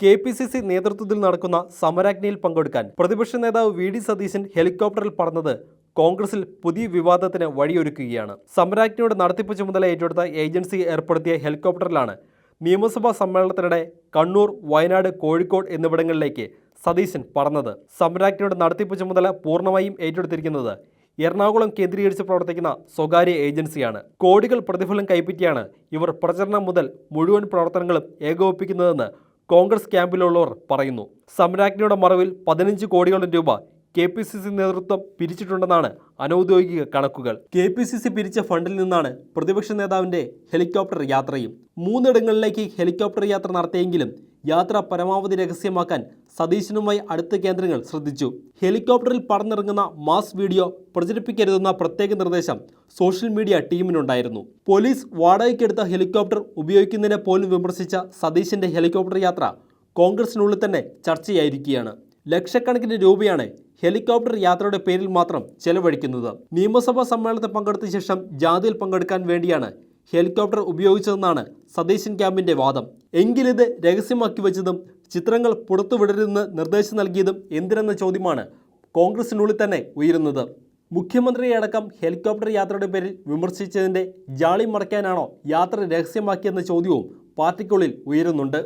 K P C C നേതൃത്വത്തിൽ നടക്കുന്ന സമരാജ്ഞയിൽ പങ്കെടുക്കാൻ പ്രതിപക്ഷ നേതാവ് വി ഡി സതീശൻ ഹെലികോപ്റ്ററിൽ പറന്നത് കോൺഗ്രസിൽ പുതിയ വിവാദത്തിന് വഴിയൊരുക്കുകയാണ്. സമരാജ്ഞയുടെ നടത്തിപ്പ് ചുമതല ഏറ്റെടുത്ത ഏജൻസി ഏർപ്പെടുത്തിയ ഹെലികോപ്റ്ററിലാണ് നിയമസഭാ സമ്മേളനത്തിനിടെ കണ്ണൂർ വയനാട് കോഴിക്കോട് എന്നിവിടങ്ങളിലേക്ക് സതീശൻ പറന്നത്. സമരാജ്ഞയുടെ നടത്തിപ്പ് ചുമതല പൂർണമായും ഏറ്റെടുത്തിരിക്കുന്നത് എറണാകുളം കേന്ദ്രീകരിച്ച് പ്രവർത്തിക്കുന്ന സ്വകാര്യ ഏജൻസിയാണ്. കോടികൾ പ്രതിഫലം കൈപ്പറ്റിയാണ് ഇവർ പ്രചരണം മുതൽ മുഴുവൻ പ്രവർത്തനങ്ങളും ഏകോപിപ്പിക്കുന്നതെന്ന് കോൺഗ്രസ് ക്യാമ്പിലുള്ളവർ പറയുന്നു സമരാജ്ഞിയുടെ മറവിൽ പതിനഞ്ച് കോടിയോളം രൂപ കെ പി സി സി നേതൃത്വം പിരിച്ചിട്ടുണ്ടെന്നാണ് അനൗദ്യോഗിക കണക്കുകൾ. കെ പി സി സി പിരിച്ച ഫണ്ടിൽ നിന്നാണ് പ്രതിപക്ഷ നേതാവിന്റെ ഹെലികോപ്റ്റർ യാത്രയും. മൂന്നിടങ്ങളിലേക്ക് ഹെലികോപ്റ്റർ യാത്ര നടത്തിയെങ്കിലും യാത്ര പരമാവധി രഹസ്യമാക്കാൻ സതീശനുമായി അടുത്ത കേന്ദ്രങ്ങൾ ശ്രദ്ധിച്ചു. ഹെലികോപ്റ്ററിൽ പറന്നിറങ്ങുന്ന മാസ് വീഡിയോ പ്രചരിപ്പിക്കരുതെന്ന പ്രത്യേക നിർദ്ദേശം സോഷ്യൽ മീഡിയ ടീമിനുണ്ടായിരുന്നു. പോലീസ് വാടകയ്ക്കെടുത്ത ഹെലികോപ്റ്റർ ഉപയോഗിക്കുന്നതിനെ പോലും വിമർശിച്ച സതീശന്റെ ഹെലികോപ്റ്റർ യാത്ര കോൺഗ്രസിനുള്ളിൽ തന്നെ ചർച്ചയായിരിക്കുകയാണ്. ലക്ഷക്കണക്കിന് രൂപയാണ് ഹെലികോപ്റ്റർ യാത്രയുടെ പേരിൽ മാത്രം ചെലവഴിക്കുന്നത്. നിയമസഭാ സമ്മേളനത്തിൽ പങ്കെടുത്ത ശേഷം ജാഥയിൽ പങ്കെടുക്കാൻ വേണ്ടിയാണ് ഹെലികോപ്റ്റർ ഉപയോഗിച്ചതെന്നാണ് സതീശൻ ക്യാമ്പിന്റെ വാദം. എങ്കിലിത് രഹസ്യമാക്കി വെച്ചതും ചിത്രങ്ങൾ പുറത്തുവിടരുതെന്ന് നിർദ്ദേശം നൽകിയതും എന്തിനെന്ന ചോദ്യമാണ് കോൺഗ്രസിനുള്ളിൽ തന്നെ ഉയരുന്നത്. മുഖ്യമന്ത്രിയടക്കം ഹെലികോപ്റ്റർ യാത്രയുടെ പേരിൽ വിമർശിച്ചതിന്റെ ജാളി മറയ്ക്കാനാണോ യാത്ര രഹസ്യമാക്കിയെന്ന ചോദ്യവും പാർട്ടിക്കുള്ളിൽ ഉയരുന്നുണ്ട്.